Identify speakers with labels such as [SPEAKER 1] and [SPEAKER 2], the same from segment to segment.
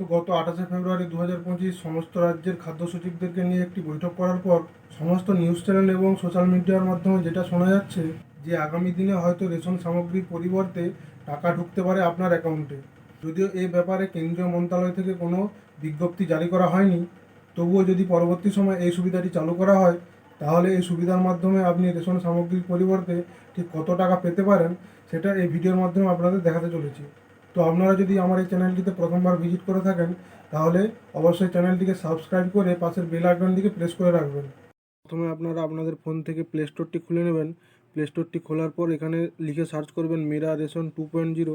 [SPEAKER 1] তো গত আঠাশে ফেব্রুয়ারি দু হাজার পঁচিশ সমস্ত রাজ্যের খাদ্য সচিবদেরকে নিয়ে একটি বৈঠক করার পর সমস্ত নিউজ চ্যানেল এবং সোশ্যাল মিডিয়ার মাধ্যমে যেটা শোনা যাচ্ছে যে আগামী দিনে হয়তো রেশন সামগ্রীর পরিবর্তে টাকা ঢুকতে পারে আপনার অ্যাকাউন্টে। যদিও এই ব্যাপারে কেন্দ্রীয় মন্ত্রণালয় থেকে কোনো বিজ্ঞপ্তি জারি করা হয়নি, তবুও যদি পরবর্তী সময় এই সুবিধাটি চালু করা হয়, তাহলে এই সুবিধার মাধ্যমে আপনি রেশন সামগ্রীর পরিবর্তে ঠিক কত টাকা পেতে পারেন, সেটা এই ভিডিওর মাধ্যমে আপনাদের দেখাতে চলেছি। তো আপনারা যদি আমার এই চ্যানেলটিতে প্রথমবার ভিজিট করে থাকেন, তাহলে অবশ্যই চ্যানেলটিকে সাবস্ক্রাইব করে পাশের বেল আইকনটিকে প্রেস করে রাখবেন। প্রথমে আপনারা আপনাদের ফোন থেকে প্লে স্টোরটি খুলে নেবেন। প্লে স্টোরটি খোলার পর এখানে লিখে সার্চ করবেন Mera ration two point zero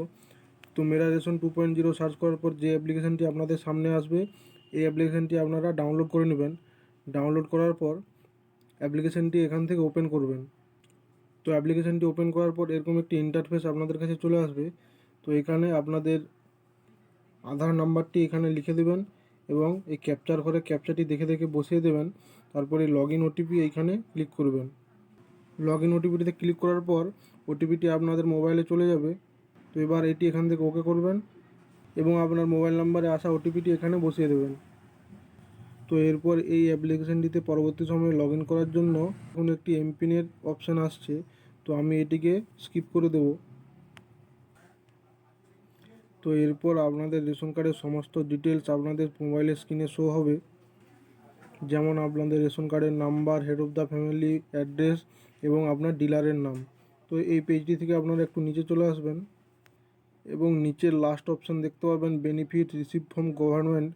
[SPEAKER 1] তো মেরা ration two point zero search করার পর যে অ্যাপ্লিকেশানটি আপনাদের সামনে আসবে, এই অ্যাপ্লিকেশানটি আপনারা ডাউনলোড করে নেবেন। ডাউনলোড করার পর অ্যাপ্লিকেশানটি এখান থেকে ওপেন করবেন। তো অ্যাপ্লিকেশানটি ওপেন করার পর এরকম একটি ইন্টারফেস আপনাদের কাছে চলে আসবে। তো এখানে আপনাদের আধার নাম্বারটি এখানে লিখে দেবেন এবং এই ক্যাপচার করে ক্যাপচারটি দেখে দেখে বসিয়ে দেবেন। তারপরে লগ ইন ওটিপি এইখানে ক্লিক করবেন। লগ ইন ওটিপিটিতে ক্লিক করার পর ওটিপিটি আপনাদের মোবাইলে চলে যাবে। তো এবার এটি এখান থেকে ওকে করবেন এবং আপনার মোবাইল নাম্বারে আসা ওটিপিটি এখানে বসিয়ে দেবেন। তো এরপর এই অ্যাপ্লিকেশানটিতে পরবর্তী সময়ে লগ ইন করার জন্য এখন একটি এমপিনের অপশান আসছে। তো আমি এটিকে স্কিপ করে দেবো। তো এরপর আপনাদের রেশন কার্ডের সমস্ত ডিটেলস আপনাদের মোবাইলের স্ক্রিনে শো হবে। যেমন আপনাদের রেশন কার্ডের number head of the family address এবং আপনার ডিলারের নাম। তো এই পেজটি থেকে আপনারা একটু নিচে চলে আসবেন এবং নিচের লাস্ট অপশান দেখতে পাবেন বেনিফিট রিসিভ ফ্রম গভর্নমেন্ট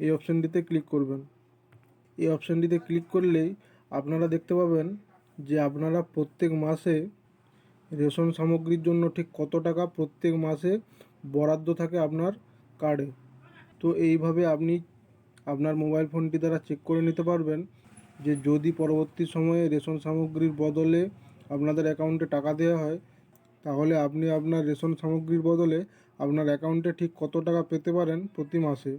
[SPEAKER 1] এই অপশানটিতে ক্লিক করবেন। এই অপশানটিতে ক্লিক করলেই আপনারা দেখতে পাবেন যে আপনারা প্রত্যেক মাসে রেশন সামগ্রীর জন্য ঠিক কত টাকা প্রত্যেক মাসে বরাদ্দ থাকে আপনার কার্ডে তো এইভাবে আপনি আপনার মোবাইল ফোনটি দ্বারা চেক করে নিতে পারবেন যে যদি পরবর্তী সময়ে রেশন সামগ্রীর বদলে আপনাদের অ্যাকাউন্টে টাকা দেওয়া হয়, তাহলে আপনি আপনার রেশন সামগ্রীর বদলে আপনার অ্যাকাউন্টে ঠিক কত টাকা পেতে পারেন প্রতি মাসে।